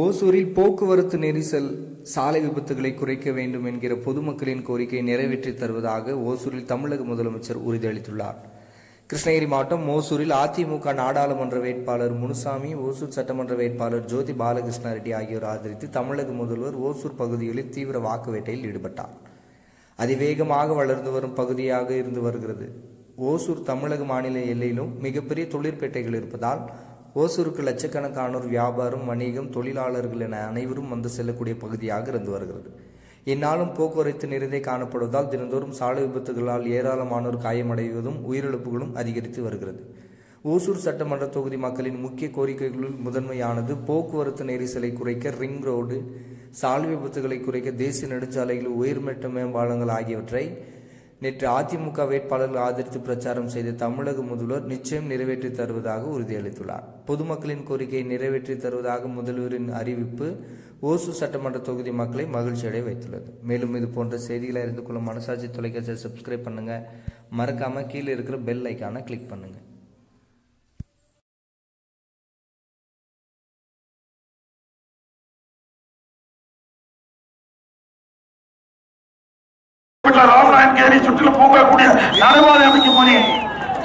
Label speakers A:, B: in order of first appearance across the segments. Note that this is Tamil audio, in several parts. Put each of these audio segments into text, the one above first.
A: ஓசூரில் போக்குவரத்து நெரிசல் சாலை விபத்துகளை குறைக்க வேண்டும் என்கிற பொதுமக்களின் கோரிக்கையை நிறைவேற்றி தருவதாக ஓசூரில் தமிழக முதலமைச்சர் உறுதியளித்துள்ளார். கிருஷ்ணகிரி மாவட்டம் ஓசூரில் அதிமுக நாடாளுமன்ற வேட்பாளர் முனுசாமி ஓசூர் சட்டமன்ற வேட்பாளர் ஜோதி பாலகிருஷ்ண ரெட்டி ஆகியோர் ஆதரித்து தமிழக முதல்வர் ஓசூர் பகுதிகளில் தீவிர வாக்கு வேட்டையில் ஈடுபட்டார். அதிவேகமாக வளர்ந்து வரும் பகுதியாக இருந்து வருகிறது. ஓசூர் தமிழக மாநில எல்லையிலும் மிகப்பெரிய தொழிற்பேட்டைகள் இருப்பதால் ஓசூருக்கு லட்சக்கணக்கானோர் வியாபாரம் வணிகம் தொழிலாளர்கள் என அனைவரும் வந்து செல்லக்கூடிய பகுதியாக இருந்து வருகிறது. இந்நாளும் போக்குவரத்து நிறைந்தே காணப்படுவதால் தினந்தோறும் சாலை விபத்துகளால் ஏராளமானோர் காயமடைவதும் உயிரிழப்புகளும் அதிகரித்து வருகிறது. ஓசூர் சட்டமன்ற தொகுதி மக்களின் முக்கிய கோரிக்கைகளுள் முதன்மையானது போக்குவரத்து நெரிசலை குறைக்க ரிங் ரோடு சாலை விபத்துகளை குறைக்க தேசிய நெடுஞ்சாலைகள் உயர்மட்ட மேம்பாலங்கள் ஆகியவற்றை நேற்று அதிமுக வேட்பாளர்கள் ஆதரித்து பிரச்சாரம் செய்த தமிழக முதல்வர் நிச்சயம் நிறைவேற்றி தருவதாக உறுதியளித்துள்ளார். பொதுமக்களின் கோரிக்கையை நிறைவேற்றி தருவதாக முதல்வரின் அறிவிப்பு ஓசூர் சட்டமன்ற தொகுதி மக்களை மகிழ்ச்சியடைய வைத்துள்ளது. மேலும் இது போன்ற செய்திகளை அறிந்து கொள்ள மனசாட்சி தொலைக்காட்சியை சப்ஸ்கிரைப் பண்ணுங்க. மறக்காம கீழே இருக்கிற பெல் ஐக்கானை கிளிக் பண்ணுங்க.
B: கேரி சுற்றிலும் நடைபாதை அமைக்கும் பணி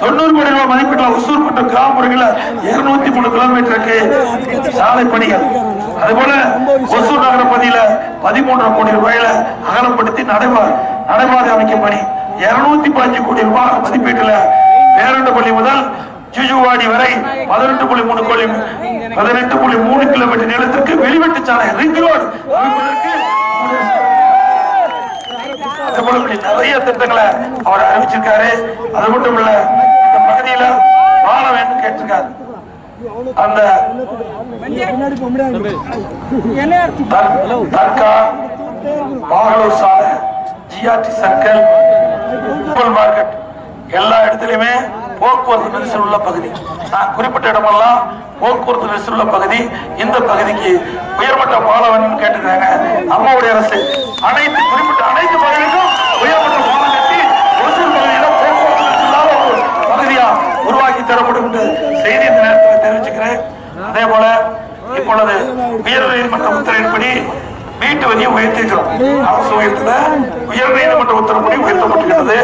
B: தொண்ணூறு கோடி ரூபாய் மதிப்பீட்டில் ஒசூர் மற்றும் கிராமப்புறங்களில் இருநூத்தி மூணு கிலோமீட்டருக்கு சாலை பணிகள். அதுபோல ஒசூர் நகர பகுதியில பதிமூன்றரை கோடி ரூபாயில அகலப்படுத்தி நடைபா நடைபாதை அமைக்கும் பணி இருநூத்தி பதினஞ்சு கோடி ரூபாய் மதிப்பீட்டுல பேரண்டப்பள்ளி முதல் ஜுஜுவாடி வரை பதினெட்டு புள்ளி மூணு கோடி பதினெட்டு புள்ளி மூணு கிலோமீட்டர் நிலத்திற்கு வெளிவெட்டு சாலை ரிங் ரோடு அமைப்பதற்கு அது நிறைய திட்டங்களை அவர் அறிவிச்சிருக்காரு. அது மட்டும் இல்ல இந்த பகுதியில வாழ வேண்டும் கேட்டிருக்காரு. அந்த தர்கா பாகலூர் சாலை ஜிஆர்டி சர்க்கிள் சூப்பர் மார்க்கெட் எல்லா இடத்துலயுமே போக்குவரத்து நெரிசல் உள்ள பகுதி. நான் குறிப்பிட்ட இடமெல்லாம் போக்குவரத்து நெரிசல் உள்ள பகுதி. இந்த பகுதிக்கு உயர்மட்ட பாலம் வேணும்னு கேட்டுக்கிறாங்க அம்மாவுடைய அரசு. அனைத்து குறிப்பிட்ட அனைத்து பகுதிகளுக்கும் உயர்மட்ட பாலம் கட்டி ஒசூர் பகுதியில போக்குவரத்து நெரிசல் இல்லாத ஒரு பகுதியா உருவாக்கி தரப்படும் என்று செய்தி இந்த நேரத்தில் தெரிவிச்சுக்கிறேன் அதே போல இப்பொழுது உயர் நீதிமன்ற உத்தரவின்படி வீட்டு வரியை உயர்த்திருக்கிறோம் அரசு உயர்த்தல உயர் நீதிமன்ற உத்தரவுப்படி உயர்த்தப்பட்டிருக்கிறது.